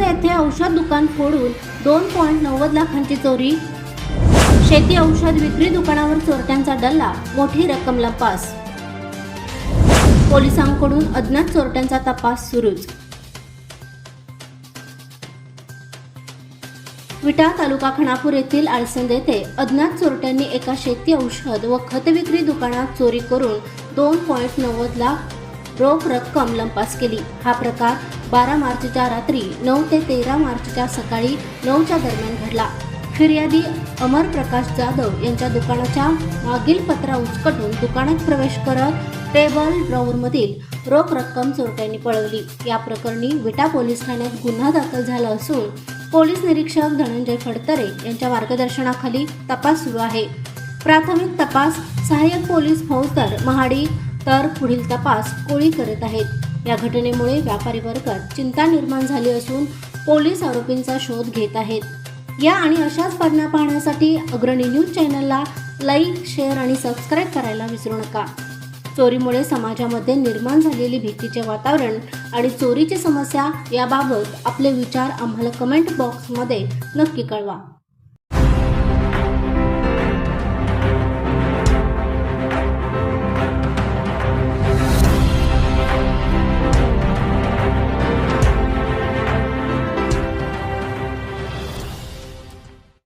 करंद येथे औषध दुकान फोडून दोन पॉईंट नव्वद लाखांची चोरी. शेती औषध विक्री दुकानावर चोरट्यांचा डल्ला मोठी रक्कम लपास. पोलिसांकडून अज्ञात चोरट्यांचा तपास सुरूच. विटा तालुका खणापूर येथील आळसंद येथे अज्ञात चोरट्यांनी एका शेती औषध व खत विक्री दुकानात चोरी करून दोन पॉईंट नव्वद लाख रोख रक्कम लंपास केली. हा प्रकार बारा मार्चच्या रात्री नऊ ते तेरा मार्चच्या सकाळी नऊच्या दरम्यान घडला. फिर्यादी अमर प्रकाश जाधव यांच्या दुकानाच्या मागील पत्रा उचकटून दुकानात प्रवेश करत टेबल ड्रॉवरमधील रोख रक्कम चोरट्यांनी पळवली. या प्रकरणी विटा पोलीस ठाण्यात गुन्हा दाखल झाला असून पोलीस निरीक्षक धनंजय फडतरे यांच्या मार्गदर्शनाखाली तपास सुरू आहे. प्राथमिक तपास सहाय्यक पोलीस फौजदार महाडी तर पुढील तपास कोळी करत आहेत. या घटनेमुळे व्यापारी वर्गात चिंता निर्माण झाली असून पोलीस आरोपींचा शोध घेत आहेत. या आणि अशाच बातम्या पाहण्यासाठी अग्रणी न्यूज चॅनलला लाईक शेअर आणि सबस्क्राईब करायला विसरू नका. चोरीमुळे समाजामध्ये निर्माण झालेली भीतीचे वातावरण आणि चोरीची समस्या याबाबत आपले विचार आम्हाला कमेंट बॉक्समध्ये नक्की कळवा.